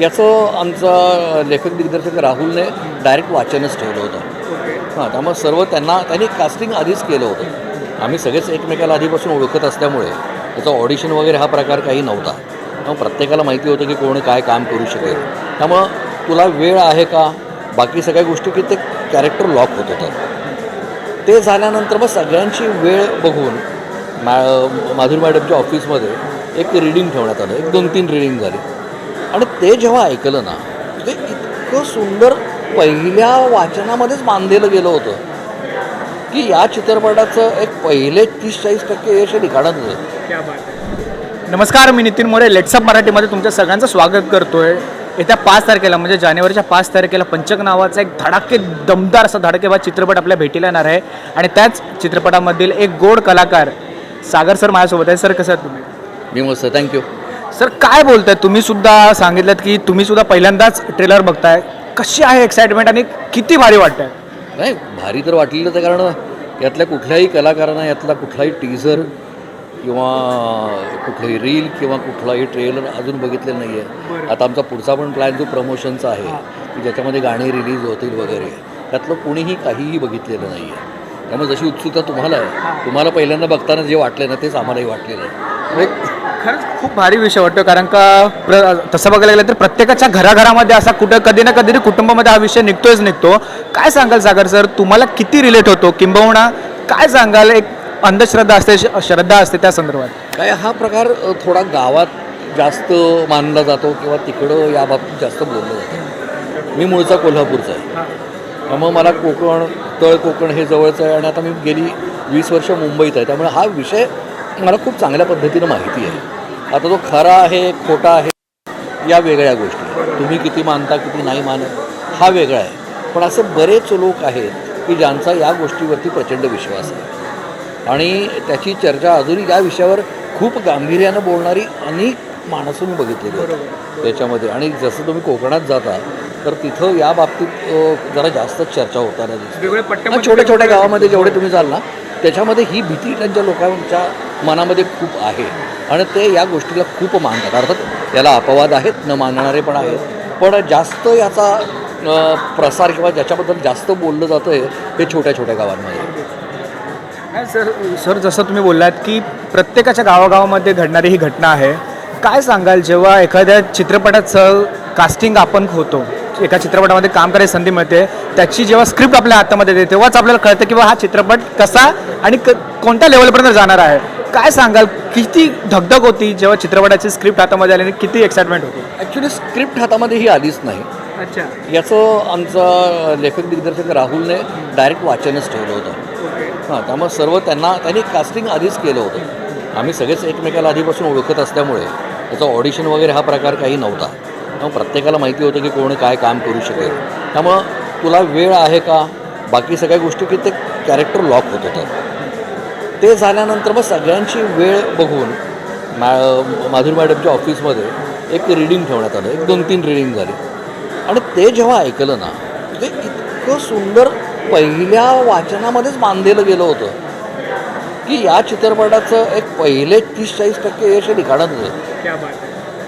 याचं आमचा लेखक दिग्दर्शक राहुलने डायरेक्ट वाचनच ठेवलं होतं. हां त्यामुळे सर्व त्यांना त्यांनी कास्टिंग आधीच केलं होतं. आम्ही सगळेच एकमेकाला आधीपासून ओळखत असल्यामुळे त्याचं ऑडिशन वगैरे हा प्रकार काही नव्हता. त्यामुळे प्रत्येकाला माहिती होतं की कोण काय काम करू शकेल. त्यामुळं तुला वेळ आहे का? बाकी सगळ्या गोष्टी की ते कॅरेक्टर लॉक होत होतं. ते झाल्यानंतर मग सगळ्यांची वेळ बघून मॅ माधुरी मॅडमच्या ऑफिसमध्ये एक रिडिंग ठेवण्यात आलं. एक दोन तीन रिडिंग झाली. आणि ते जेव्हा ऐकलं ना ते इतकं सुंदर पहिल्या वाचनामध्येच बांधलेलं गेलं होतं. की या चित्रपटाचं एक पहिले तीस चाळीस टक्के यश लिखाणात होतं. नमस्कार मी नितीन मोरे लेट्सअप मराठीमध्ये तुमच्या सगळ्यांचं स्वागत करतोय. येत्या पाच तारखेला म्हणजे जानेवारीच्या पाच तारखेला पंचक नावाचा एक धडाके दमदार असा धडाकेबाज चित्रपट आपल्या भेटीला येणार आहे. आणि त्याच चित्रपटामधील एक गोड कलाकार सागर सर माझ्यासोबत आहे सर कसं आहात तुम्ही? मी मस्त थँक्यू सर काय बोलताय? तुम्ही सुद्धा सांगितलं की तुम्ही सुद्धा पहिल्यांदाच ट्रेलर बघताय. कशी आहे एक्साइटमेंट आणि किती भारी वाटतंय? नाही भारी तर वाटलेलं तर कारण यातल्या कुठल्याही कलाकारांना यातला कुठलाही टीझर किंवा कुठलंही रील किंवा कुठलाही ट्रेलर अजून बघितलेलं नाही आहे आता आमचा पुढचा पण प्लॅन जो प्रमोशनचा आहे की ज्याच्यामध्ये गाणी रिलीज होतील वगैरे त्यातलं कुणीही काहीही बघितलेलं नाही आहे त्यामुळे जशी उत्सुकता तुम्हाला आहे तुम्हाला पहिल्यांदा बघताना जे वाटले ना तेच आम्हालाही वाटलेलं आहे. म्हणजे खरंच खूप भारी विषय वाटतो कारण का प्र तसं बघायला गेलं तर प्रत्येकाच्या घराघरामध्ये असा कुठं कधी ना कधी कुटुंबामध्ये हा विषय निघतोच निघतो. काय सांगाल सागर सर? तुम्हाला किती रिलेट होतो? किंबहुना काय सांगाल? एक अंधश्रद्धा असते श्रद्धा असते त्या संदर्भात. काय हा प्रकार थोडा गावात जास्त मानला जातो किंवा तिकडं या बाबतीत जास्त बोललं जातं. मी मूळचा कोल्हापूरचा आहे. त्यामुळे मला कोकण तळ कोकण हे जवळचं आहे आणि आता मी गेली वीस वर्ष मुंबईत आहे. त्यामुळे हा विषय मला खूप चांगल्या पद्धतीनं माहिती आहे. आता तो खरा आहे खोटा आहे या वेगळ्या गोष्टी. तुम्ही किती मानता किती नाही मानत हा वेगळा आहे. पण असे बरेच लोक आहेत की ज्यांचा या गोष्टीवरती प्रचंड विश्वास आहे. आणि त्याची चर्चा अजूनही या विषयावर खूप गांभीर्यानं बोलणारी अनेक माणसं मी बघितलेली आहेत त्याच्यामध्ये. आणि जसं तुम्ही कोकणात जाता तर तिथं या बाबतीत जरा जास्तच चर्चा होताना दिसते. छोट्या छोट्या गावामध्ये जेवढे तुम्ही जाल ना त्याच्यामध्ये ही भीती त्यांच्या लोकांच्या मनामध्ये खूप आहे. आणि ते या गोष्टीला खूप मानतात. अर्थात याला अपवाद आहेत न मानणारे पण आहेत. पण जास्त याचा प्रसार किंवा ज्याच्याबद्दल जास्त बोललं जातं आहे हे छोट्या छोट्या गावांमध्ये. सर सर जसं तुम्ही बोललात की प्रत्येकाच्या गावागावामध्ये घडणारी ही घटना आहे. काय सांगाल जेव्हा एखाद्या चित्रपटाचं कास्टिंग आपण होतो एका चित्रपटामध्ये काम करायची संधी मिळते. त्याची जेव्हा स्क्रिप्ट आपल्या हातामध्ये येते तेव्हाच आपल्याला कळतं की बा हा चित्रपट कसा आणि क कोणत्या लेवलपर्यंत जाणार आहे. काय सांगाल? किती धगधग होती जेव्हा चित्रपटाची स्क्रिप्ट हातामध्ये आली आणि किती एक्साइटमेंट होती? ॲक्च्युली स्क्रिप्ट हातामध्ये ही आलीच नाही. अच्छा. याचं आमचा लेखक दिग्दर्शक राहुलने डायरेक्ट वाचनच ठेवलं होतं. हां त्यामुळे सर्व त्यांना त्यांनी कास्टिंग आधीच केलं होतं. आम्ही सगळेच एकमेकाला आधीपासून ओळखत असल्यामुळे त्याचं ऑडिशन वगैरे हा प्रकार काही नव्हता. त्यामुळे प्रत्येकाला माहिती होतं की कोण काय काम करू शकेल. त्यामुळं तुला वेळ आहे का? बाकी सगळ्या गोष्टी की ते कॅरेक्टर लॉक होत होतं. ते झाल्यानंतर मग सगळ्यांची वेळ बघून मॅ माधुरी मॅडमच्या ऑफिसमध्ये एक रिडिंग ठेवण्यात आलं. एक दोन तीन रिडिंग झाली. आणि ते जेव्हा ऐकलं ना ते इतकं सुंदर पहिल्या वाचनामध्येच बांधलेलं गेलं होतं. की या चित्रपटाचं एक पहिले तीस चाळीस टक्के यश लिखाणात होतं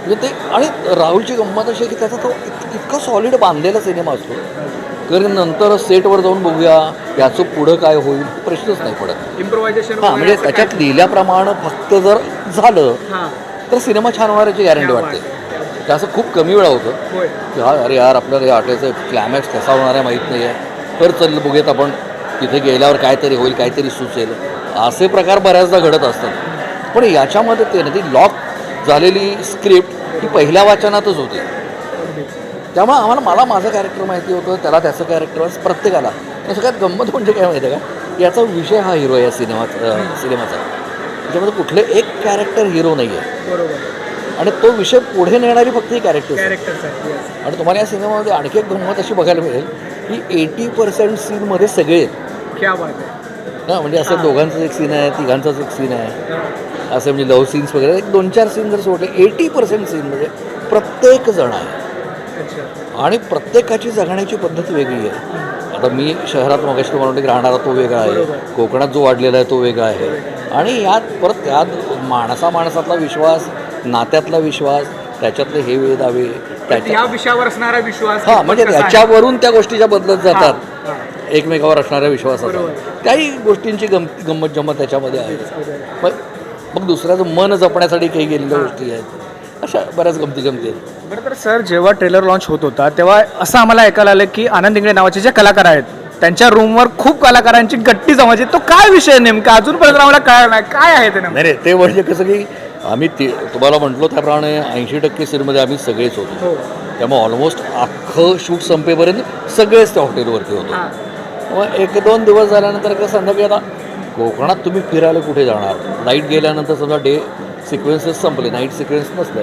म्हणजे ते आणि राहुलची गंमत अशी आहे की त्याचा तो इत- इतका सॉलिड बांधलेला सिनेमा असतो. कारण नंतर सेटवर जाऊन बघूया याचं पुढं काय होईल प्रश्नच नाही पडत. इम्प्रोव्हायझेशन हां म्हणजे त्याच्यात लिहिल्याप्रमाणे फक्त जर झालं तर सिनेमा छान होण्याची गॅरंटी वाटते. ते असं खूप कमी वेळा होतं. की हा अरे यार आपल्याला हे आठवायचं क्लायमॅक्स कसा होणार आहे माहीत नाही आहे तर चल बघूयात आपण तिथे गेल्यावर काहीतरी होईल काहीतरी सुचेल. असे प्रकार बऱ्याचदा घडत असतात. पण याच्यामध्ये ते ना ती लॉक झालेली स्क्रिप्ट ही पहिल्या वाचनातच होती. त्यामुळे आम्हाला मला माझं कॅरेक्टर माहिती होतं त्याला त्याचं कॅरेक्टर प्रत्येकाला. सगळ्यात गंमत म्हणजे काय माहिती आहे का? याचा विषय हा हिरो आहे या सिनेमाचा सिनेमाचा त्याच्यामध्ये कुठले एक कॅरेक्टर हिरो नाही आहे बरोबर. आणि तो विषय पुढे नेणारी फक्त ही कॅरेक्टर आणि तुम्हाला या सिनेमामध्ये आणखी एक गंमत अशी बघायला मिळेल की एटी पर्सेंट सीनमध्ये सगळे आहेत. ना म्हणजे असं दोघांचं एक सीन आहे तिघांचाच एक सीन आहे. असं म्हणजे लव्ह सीन्स वगैरे. एक दोन चार सीन जर सोडले एटी पर्सेंट सीनमध्ये प्रत्येक जण आहे. आणि प्रत्येकाची जगण्याची पद्धत वेगळी आहे. आता मी शहरात मगाशी तुम्हाला राहणारा तो वेगळा आहे. कोकणात जो वाढलेला आहे तो वेगळा आहे. आणि यात परत त्यात माणसा माणसातला विश्वास नात्यातला विश्वास त्याच्यातले हे दावे त्याच्या या विषयावर असणारा विश्वास हां म्हणजे? त्याच्यावरून त्या गोष्टीच्या बदलत जातात. एकमेकावर असणाऱ्या विश्वासाचा. बरोबर. त्याही गोष्टींची गम गंमत जम्मत त्याच्यामध्ये आहे. मग मग दुसऱ्याचं मन जपण्यासाठी काही गेलेल्या गोष्टी आहेत. अशा बऱ्याच गमती गमती आहेत. बरं तर सर जेव्हा ट्रेलर लॉन्च होत होता तेव्हा असं आम्हाला ऐकायला आलं की आनंद इंगळे नावाचे जे कलाकार आहेत त्यांच्या रूमवर खूप कलाकारांची गट्टी जमायची. तो काय विषय नेमका? अजूनपर्यंत आम्हाला कळलं नाही. काय आहे ते नाही नाही ते म्हणजे कसं की आम्ही ते तुम्हाला म्हटलो त्याप्रमाणे ऐंशी टक्के सीनमध्ये आम्ही सगळेच होतो. हो. त्यामुळे ऑलमोस्ट अख्खं शूट संपेपर्यंत सगळेच त्या हॉटेलवरती होतो. मग एक दोन दिवस झाल्यानंतर कसं संध्याकाळी आता कोकणात तुम्ही फिरायला कुठे जाणार? लाइट गेल्यानंतर समजा डे सिक्वेन्सेस संपले नाईट सिक्वेन्स नसले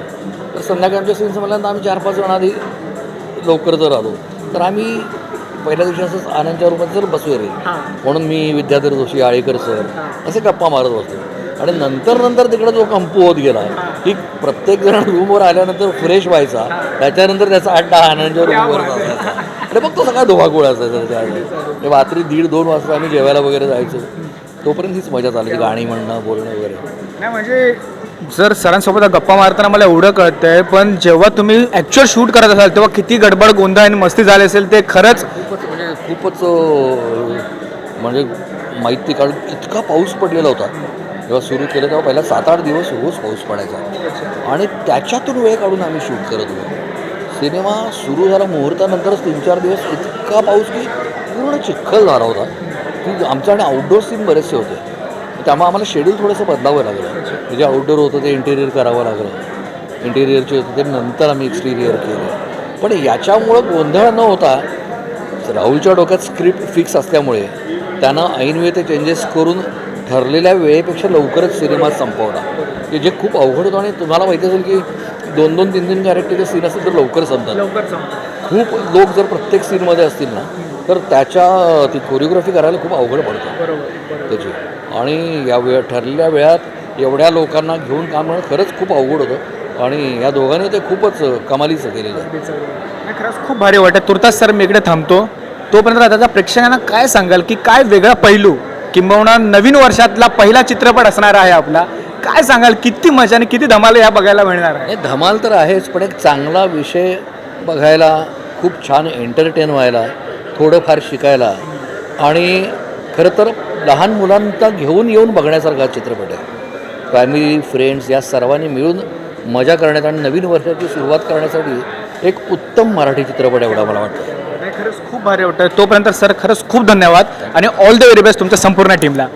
तर संध्याकाळी आमच्या सीन संपल्यानंतर आम्ही चार पाच जण आधी लवकर जर आलो तर आम्ही पहिल्या दिवशी असंच आनंदच्या रूमात जर बसूया रे. म्हणून मी विद्याधर जोशी आळेकर सर. असे गप्पा मारत बसतो. आणि नंतर नंतर तिकडे जो कंपू होत गेला की प्रत्येक जण रूमवर आल्यानंतर फ्रेश व्हायचा त्याच्यानंतर त्याचा अड्डा आनंदच्या रूमवर आणि मग तो सगळा धुवाकूळ असायचा त्यावेळी रात्री दीड दोन वाजता आम्ही जेवायला वगैरे जायचो. तोपर्यंत हीच मजा चालायची गाणी म्हणणं बोलणं वगैरे. नाही म्हणजे जर सरांसोबत गप्पा मारताना मला एवढं कळतंय पण जेव्हा तुम्ही ॲक्च्युअल शूट करत असाल तेव्हा किती गडबड गोंधळ आणि मस्ती झाली असेल ते खरंच खूपच म्हणजे खूपच म्हणजे माहिती काढून इतका पाऊस पडलेला होता. जेव्हा सुरू केलं तेव्हा पहिला सात आठ दिवस रोज पाऊस पडायचा. आणि त्याच्यातून वेळ काढून आम्ही शूट करत होतो. सिनेमा सुरू झाला मुहूर्तानंतरच तीन चार दिवस इतका पाऊस की पूर्ण चिखल झाला होता. की आमच्या आणि आउटडोर सीन बरेचसे होते. त्यामुळे आम्हाला शेड्यूल थोडंसं बदलावं लागलं. म्हणजे जे आउटडोर होतं ते इंटेरियर करावं लागलं. इंटेरियरचे होते ते नंतर आम्ही एक्सटिरियर केलं. पण याच्यामुळं गोंधळ न होता राहुलच्या डोक्यात स्क्रिप्ट फिक्स असल्यामुळे त्यानं ऐनवेळी ते चेंजेस करून ठरलेल्या वेळेपेक्षा लवकरच सिनेमा संपवला. की जे खूप अवघड होतं आणि तुम्हाला माहिती असेल की दोन दोन तीन तीन कॅरेक्टरचे सीन असतील तर लवकर संपतात. लवकर खूप लोक जर प्रत्येक सीनमध्ये असतील ना तर त्याच्या ती कोरिओग्राफी करायला खूप अवघड पडतं. बरोबर त्याची. आणि या वेळ ठरलेल्या वेळात एवढ्या लोकांना घेऊन काम करणं खरंच खूप अवघड होतं. आणि या दोघांनी ते खूपच कमालीचं केलेलं आहे. नाही खरंच खूप भारी वाटतं. तुर्तास सर मी इकडे थांबतो. तोपर्यंत आता प्रेक्षकांना काय सांगाल की काय वेगळा पैलू किंबहुना नवीन वर्षातला पहिला चित्रपट असणार आहे आपला? काय सांगाल? किती मजा आणि किती धमाल या बघायला मिळणार आहे? धमाल तर आहेच पण एक चांगला विषय बघायला खूप छान एंटरटेन व्हायला थोडंफार शिकायला. आणि खरं तर लहान मुलांना घेऊन येऊन बघण्यासारखा चित्रपट आहे. फॅमिली फ्रेंड्स या सर्वांनी मिळून मजा करण्यात आणि नवीन वर्षाची सुरुवात करण्यासाठी एक उत्तम मराठी चित्रपट एवढा मला वाटतं. नाही खरंच खूप भारी वाटतं तोपर्यंत सर खरंच खूप धन्यवाद. आणि ऑल द व्हेरी बेस्ट तुमच्या संपूर्ण टीमला